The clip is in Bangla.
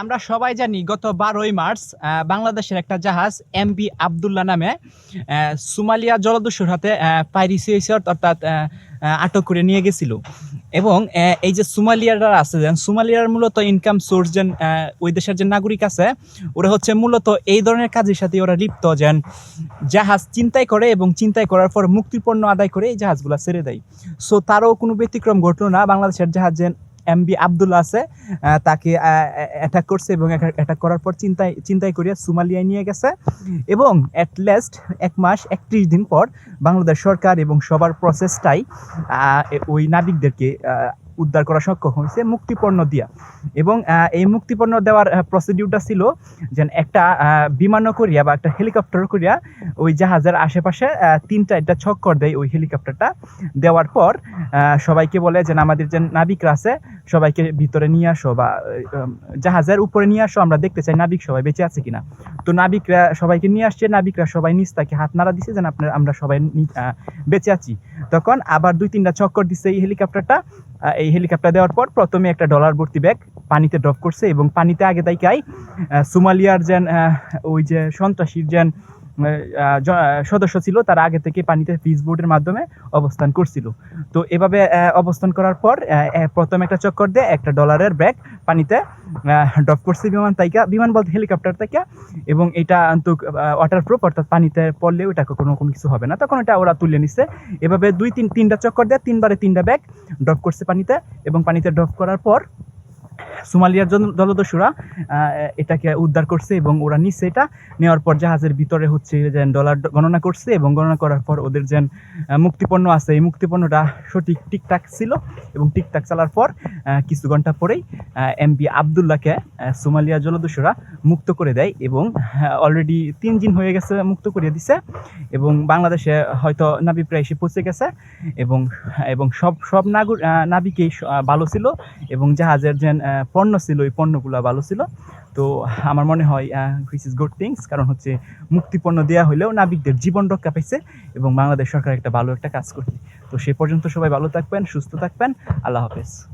আমরা সবাই জানি গত বারোই মার্চ বাংলাদেশের একটা জাহাজ এমবি আবদুল্লাহ নামে সোমালিয়া জলদস্যুর হাতে পাইরিসিয়েসর অর্থাৎ আটক করে নিয়ে গেছিল। এবং এই যে সোমালিয়ারা আছে, যেন সোমালিয়ার মূলত ইনকাম সোর্স যেন ওই দেশের যে নাগরিক আছে, ওরা হচ্ছে মূলত এই ধরনের কাজের সাথে ওরা লিপ্ত, যেন জাহাজ চিন্তাই করে এবং চিন্তাই করার পর মুক্তিপণ্য আদায় করে এই জাহাজগুলো ছেড়ে দেয়। সো তারও কোনো ব্যতিক্রম ঘটলো না। বাংলাদেশের জাহাজ যে এমবি আবদুল্লাহ আছে তাকে অ্যাটাক করছে এবং অ্যাটাক করার পর চিন্তায় চিন্তায় করিয়া সোমালিয়ায় নিয়ে গেছে। এবং অ্যাট লাস্ট এক মাস, একত্রিশ দিন পর বাংলাদেশ সরকার এবং সবার প্রসেসটাই ওই নাবিকদেরকে উদ্ধার করা সক্ষম হয়েছে, মুক্তিপণ্য দিয়া। এবং এই মুক্তিপণ্য দেওয়ার প্রসিডিউরটা ছিল যে একটা বিমানও করিয়া বা একটা হেলিকপ্টার করিয়া ওই জাহাজের আশেপাশে তিনটা একটা ছক্কর দেয় ওই হেলিকপ্টারটা দেওয়ার পর সবাইকে বলে যে আমাদের যে নাবিকরা আছে, সবাইকে ভিতরে নিয়ে আসো বা জাহাজের উপরে নিয়ে আসো, আমরা দেখতে চাই নাবিক সবাই বেঁচে আছে কিনা। তো নাবিকরা সবাইকে নিয়ে আসছে, নাবিকরা সবাই নিচ তাকে হাত নাড়া দিছে যেন আপনার, আমরা সবাই বেঁচে আছি। তখন আবার দুই তিনটা চক্কর দিচ্ছে এই হেলিকপ্টারটা এই হেলিকপ্টার দেওয়ার পর প্রথমে একটা ডলার ভর্তি ব্যাগ পানিতে ড্রপ করছে এবং পানিতে আগে তাইকাই সোমালিয়ার যেন ওই যে সন্ত্রাসীর যেন সদস্য ছিল, তারা আগে থেকে পানিতে ফিস বোর্ডের মাধ্যমে অবস্থান করছিল। তো এভাবে অবস্থান করার পর প্রথম একটা চক্কর দিয়ে একটা ডলারের ব্যাগ পানিতে ড্রপ করছে বিমান তাইকা বিমান বলতে হেলিকপ্টার তাইকা, এবং এটা কিন্তু ওয়াটার প্রুফ অর্থাৎ পানিতে পড়লে ওটা কোনো কোনো কিছু হবে না। তখন এটা ওরা তুলে নিচ্ছে এভাবে দুই তিন, তিনটা চক্কর দেয় তিনবারে তিনটা ব্যাগ ড্রপ করছে পানিতে, এবং পানিতে ড্রপ করার পর সোমালিয়ার জন- জলদস্যুরা এটাকে উদ্ধার করছে এবং ওরা নিচ্ছে এটা। নেওয়ার পর জাহাজের ভিতরে হচ্ছে যে ডলার গণনা করছে এবং গণনা করার পর ওদের যে মুক্তিপণ্য আছে। এই মুক্তিপণ্যটা সঠিক টিকটাক ছিল এবং টিকটাক চালার পর কিছু ঘণ্টা পরেই এমপি আবদুল্লাহকে আহ, সোমালিয়া জলদস্যুরা মুক্ত করে দেয় এবং অলরেডি তিন দিন হয়ে গেছে মুক্ত করে দিছে এবং বাংলাদেশে হয়তো নাবি প্রায় এসে পৌঁছে গেছে এবং এবং সব সব নাগর নাবিকেই ভালো ছিল এবং জাহাজের যে আহ, পণ্য ছিল, ওই পণ্যগুলো ভালো ছিল। তো আমার মনে হয় হুইচ ইজ গুড থিংস কারণ হচ্ছে মুক্তিপণ্য দেওয়া হলেও নাবিকদের জীবন রক্ষা পাইছে এবং বাংলাদেশ সরকার একটা ভালো একটা কাজ করছে। তো সে পর্যন্ত সবাই ভালো থাকবেন, সুস্থ থাকবেন। আল্লাহ হাফেজ।